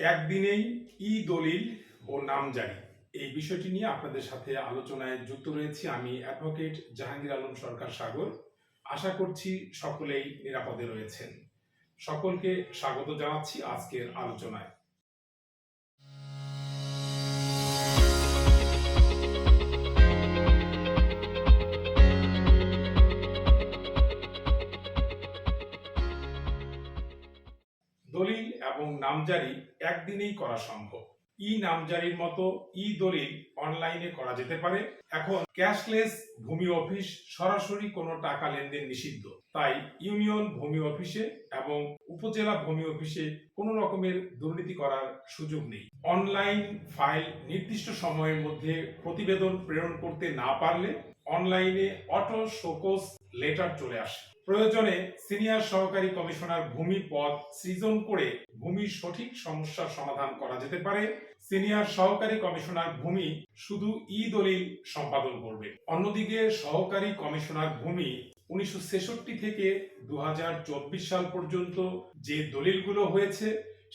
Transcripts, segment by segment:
একদিনেই ই দলিল ও নাম জারি এই বিষয়টি নিয়ে আপনাদের সাথে আলোচনায় যুক্ত রয়েছি আমি অ্যাডভোকেট জাহাঙ্গীর আলম সরকার সাগর। আশা করছি সকলেই নিরাপদে রয়েছেন। সকলকে স্বাগত জানাচ্ছি আজকের আলোচনায়। দলিল এবং নামজারি একদিনেই করা সম্ভব। ই নামজারির মতো ই দলিল অনলাইনে করা যেতে পারে। এখন ক্যাশলেস ভূমি অফিস সরাসরি কোনো টাকা লেনদেন নিষিদ্ধ। তাই ইউনিয়ন ভূমি অফিসে এবং উপজেলা ভূমি অফিসে কোনো রকমের দুর্নীতি করার সুযোগ নেই। অনলাইন ফাইল নির্দিষ্ট সময়ের মধ্যে প্রতিবেদন প্রেরণ করতে না পারলে অনলাইনে অটো শোকস লেটার চলে আসে। প্রয়োজনে সিনিয়র সহকারী কমিশনার ভূমি পদ সৃজন করে ভূমির সঠিক সমস্যার সমাধান করা যেতে পারে। সিনিয়র সহকারী কমিশনার ভূমি শুধু ই দলিল সম্পাদন করবে। অন্যদিকে সহকারী কমিশনার ভূমি উনিশশো ছেষট্টি থেকে দুহাজার চব্বিশ সাল পর্যন্ত যে দলিলগুলো হয়েছে,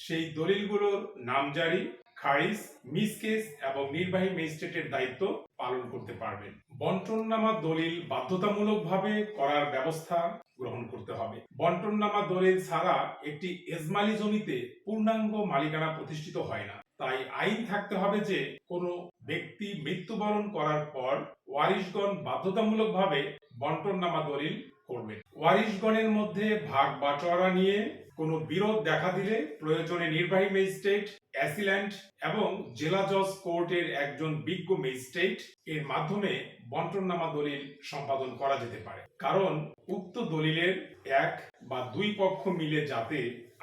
সেই দলিলগুলোর নামজারি খারিজ মিসকেস এবং নির্বাহী ম্যাজিস্ট্রেটের দায়িত্ব পালন করতে পারবেন। বন্টননামা দলিল বাধ্যতামূলকভাবে করার ব্যবস্থা গ্রহণ করতে হবে। বন্টননামা দলিল ছাড়া একটি এজমালি জমিতে পূর্ণাঙ্গ মালিকানা প্রতিষ্ঠিত হয় না। তাই আইন থাকতে হবে যে, কোনো ব্যক্তি মৃত্যুবরণ করার পর ওয়ারিশগণ বাধ্যতামূলকভাবে বন্টননামা দলিল করবেন। ওয়ারিশগণের মধ্যে ভাগ বাটোয়ারা নিয়ে কোনো বিরোধ দেখা দিলে প্রয়োজনে নির্বাহী ম্যাজিস্ট্রেট অ্যাসিল্যান্ট এবং জেলা জজ কোর্টের একজন বিজ্ঞ ম্যাজিস্ট্রেট এর মাধ্যমে বন্টননামা দলিল সম্পাদন করা যেতে পারে। কারণ উক্ত দলিলের এক বা দুই পক্ষ মিলে যাতে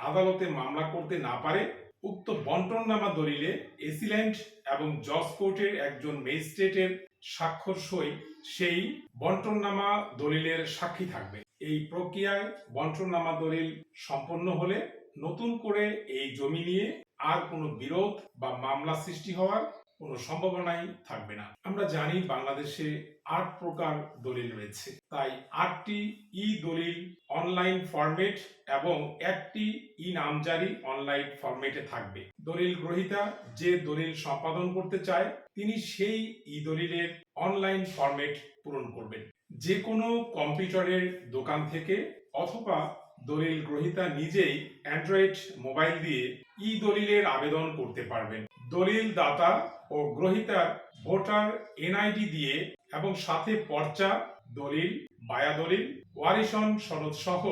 আদালতে মামলা করতে না পারে, উক্ত বন্টননামা দলিলে এসিল্যান্ট এবং জজ কোর্টের একজন ম্যাজিস্ট্রেটের স্বাক্ষর সই সেই বন্টননামা দলিলের সাক্ষী থাকবে। এই প্রক্রিয়ায় বন্টননামা দলিল সম্পন্ন হলে নতুন করে এই জমি নিয়ে আর কোনো বিরোধ বা মামলা সৃষ্টি হওয়ার কোনো সম্ভাবনাই থাকবে না। আমরা জানি বাংলাদেশে আট প্রকার দলিল রয়েছে। তাই আটটি ই দলিল অনলাইন ফরম্যাট এবং একটি ই নামজারি অনলাইন ফরম্যাটে থাকবে। দলিল গ্রহীতা যে দলিল সম্পাদন করতে চায়, তিনি সেই ই দলিলের অনলাইন ফরম্যাট পূরণ করবেন। যে কোনো কম্পিউটারের দোকান থেকে অথবা দলিল গ্রহীতা নিজেই অ্যান্ড্রয়েড মোবাইল দিয়ে ই দলিলের আবেদন করতে পারবেন। দলিল দাতা ও গ্রহীতার ভোটার এনআইডি দিয়ে এবং সাথে পর্চা, দলিল বায়া দলিল ওয়ারিশন সনদ সহ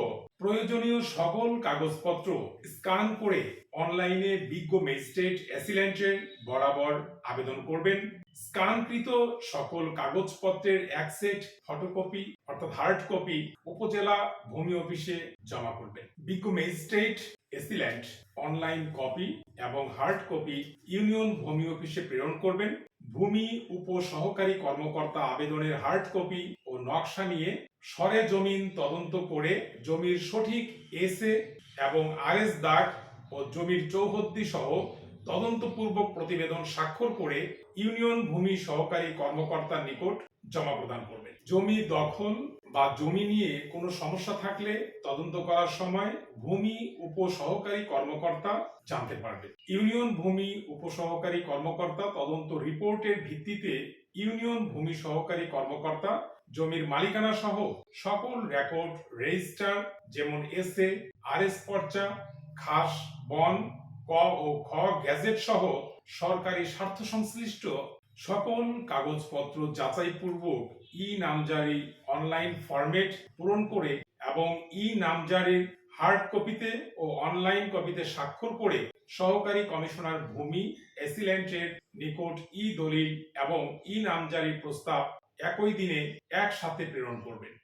প্রয়োজনীয় সকল কাগজপত্র স্ক্যান করে অনলাইনে বিজ্ঞ ম্যাজিস্ট্রেট অ্যাসিল্যান্টের বরাবর আবেদন করবেন। স্ক্যানকৃত সকল কাগজপত্রের এক সেট ফটোকপি, অর্থাৎ হার্ড কপি, উপজেলা ভূমি অফিসে জমা করবেন। বিজ্ঞ magistrate AC land online copy এবং হার্ড কপি ইউনিয়ন ভূমি অফিসে প্রেরণ করবেন। ভূমি উপসহকারী কর্মকর্তা আবেদনের হার্ড কপি নকশা নিয়ে সরে জমিন তদন্ত করে জমির সঠিক এসে এবং আরএস দাগ ও জমির চৌহদ্দি সহ তদন্তপূর্বক প্রতিবেদন স্বাক্ষর করে ইউনিয়ন ভূমি সহকারী কর্মকর্তার নিকট জমা প্রদান করবে। জমি দখল বা জমি নিয়ে কোনো সমস্যা থাকলে তদন্ত করার সময় ভূমি উপসহকারী কর্মকর্তা জানতে পারবে। ইউনিয়ন ভূমি উপসহকারী কর্মকর্তা তদন্ত রিপোর্টের ভিত্তিতে ইউনিয়ন ভূমি সহকারী কর্মকর্তা জমির মালিকানা সহ সকল রেকর্ড রেজিস্টার যেমন এসএ আরএস পর্চা, খাস, বন, ক ও খ গ্যাজেট সহ সরকারি স্বার্থ সংশ্লিষ্ট সকল কাগজপত্র যাচাইপূর্বক ই নামজারি অনলাইন ফরম্যাট পূরণ করে এবং ই নামজারির হার্ড কপিতে ও অনলাইন কপিতে স্বাক্ষর করে সহকারী কমিশনার ভূমি, এসিলেন্টের নিকট ই দলিল এবং ই নামজারির প্রস্তাব একই দিনে একসাথে প্রেরণ করবেন।